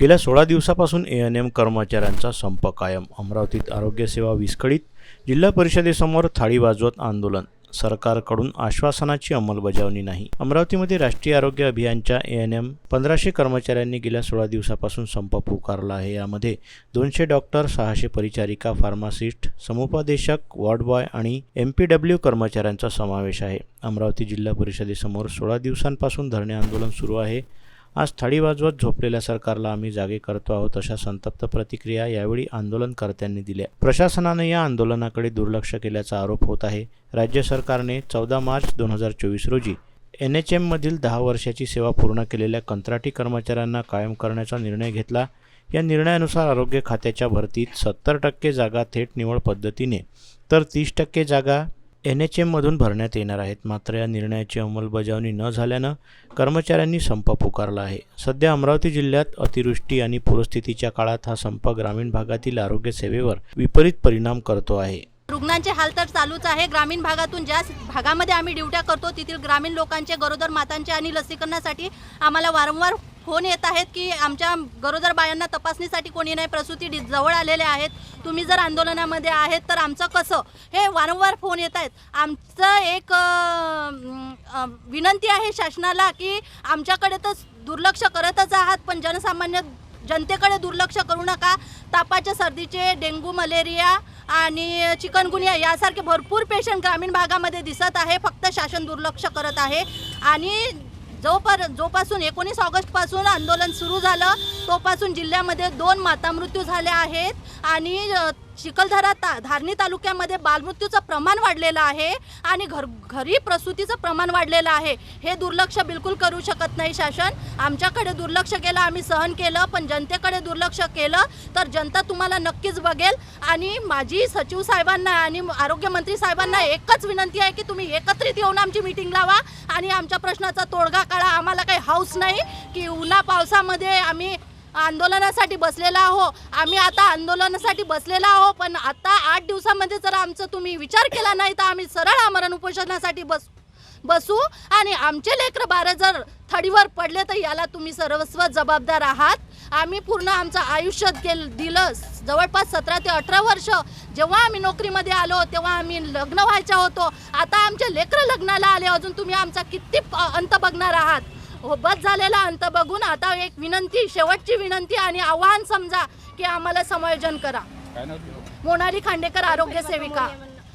गेल्या सोळा दिवसापासून ए एन एम कर्मचाऱ्यांचा संप कायम. अमरावतीत आरोग्यसेवा विस्कळीत जिल्हा परिषदेसमोर थाळी वाजवत आंदोलन. सरकारकडून आश्वासनाची अंमलबजावणी नाही. अमरावतीमध्ये राष्ट्रीय आरोग्य अभियानच्या ए एन एम पंधराशे कर्मचाऱ्यांनी गेल्या सोळा दिवसापासून संप पुकारला आहे. यामध्ये दोनशे डॉक्टर सहाशे परिचारिका फार्मासिस्ट समुपदेशक वॉर्ड बॉय आणि एम पी डब्ल्यू कर्मचाऱ्यांचा समावेश आहे. अमरावती जिल्हा परिषदेसमोर सोळा दिवसांपासून धरणे आंदोलन सुरू आहे. आज थाळी वाजवत झोपलेल्या सरकारला आम्ही जागे करतो आहोत अशा संतप्त प्रतिक्रिया यावेळी आंदोलनकर्त्यांनी दिल्या. प्रशासनाने या आंदोलनाकडे दुर्लक्ष केल्याचा आरोप होत आहे. राज्य सरकारने चौदा मार्च दोन हजार चोवीस रोजी एन एच एममधील दहा वर्षाची सेवा पूर्ण केलेल्या कंत्राटी कर्मचाऱ्यांना कायम करण्याचा निर्णय घेतला. या निर्णयानुसार आरोग्य खात्याच्या भरतीत सत्तर टक्के जागा थेट निवड पद्धतीने तर तीस टक्के जागा एन एच एममधून भरण्यात येणार आहेत. मात्र या निर्णयाची अंमलबजावणी न झाल्यानं कर्मचाऱ्यांनी संप पुकारला आहे. सध्या अमरावती जिल्ह्यात अतिवृष्टी आणि पूरस्थितीच्या काळात हा संप ग्रामीण भागातील आरोग्य सेवेवर विपरीत परिणाम करतो आहे. रुग्णांचे हाल तर चालूच आहे. ग्रामीण भागातून ज्या भागामध्ये आम्ही ड्युट्या करतो तेथील ग्रामीण लोकांचे गरोदर मातांचे आणि लसीकरणासाठी आम्हाला वारंवार फोन येत आहेत की आमच्या गरोदर बायांना तपासणीसाठी कोणी नाही प्रसूती जवळ आलेले आहेत. तुम्ही जर आंदोलनामध्ये आहेत तर आमचं कसं? हे वारंवार फोन येत आहेत. आमचं एक विनंती आहे शासनाला की आमच्याकडे तर दुर्लक्ष करतच आहात पण जनसामान्य जनतेकडे दुर्लक्ष करू नका. तापाच्या सर्दीचे डेंग्यू मलेरिया आणि चिकनगुनिया यासारखे भरपूर पेशंट ग्रामीण भागामध्ये दिसत आहे. फक्त शासन दुर्लक्ष करत आहे. आणि जोपर जोपासून एकोणीस ऑगस्टपासून आंदोलन सुरू झालं. तोपासून जिल्ह्यामध्ये दोन मातामृत्यू झाले आहेत आणि चिखलदरा ता धारणी तालुक्यामध्ये बालमृत्यूचं प्रमाण वाढलेलं आहे आणि घर घरी प्रसूतीचं प्रमाण वाढलेलं आहे. हे दुर्लक्ष बिलकुल करू शकत नाही शासन. आमच्याकडे दुर्लक्ष केलं आम्ही सहन केलं पण जनतेकडे दुर्लक्ष केलं तर जनता तुम्हाला नक्कीच बघेल. आणि माझी सचिव साहेबांना आणि आरोग्यमंत्री साहेबांना एकच विनंती आहे की तुम्ही एकत्रित येऊन आमची मीटिंग लावा आणि आमच्या प्रश्नाचा तोडगा काढा. आम्हाला काही हाऊस नाही की उन्हा पावसामध्ये आम्ही आंदोलनासाठी बसलेला आहो. आम्ही आता आंदोलनासाठी बसलेला आहो पण आता आठ दिवसामध्ये जर आमचं तुम्ही विचार केला नाही तर आम्ही सरळ आमरण उपोषणासाठी बस बसू. आणि आमचे लेकरं बारा जर थडीवर पडले तर याला तुम्ही सर्वस्व जबाबदार आहात. आम्ही पूर्ण आमचं आयुष्य गेल दिलं. जवळपास सतरा ते अठरा वर्ष जेव्हा आम्ही नोकरीमध्ये आलो तेव्हा आम्ही लग्न व्हायच्या होतो. आता आमचे लेकरं लग्नाला आले. अजून तुम्ही आमचा किती अंत बघणार आहात? हो बस झालेला अंत बघून आता एक विनंती शेवटची विनंती आणि आव्हान समजा की आम्हाला समायोजन करा. मोनाली खांडेकर आरोग्य सेविका.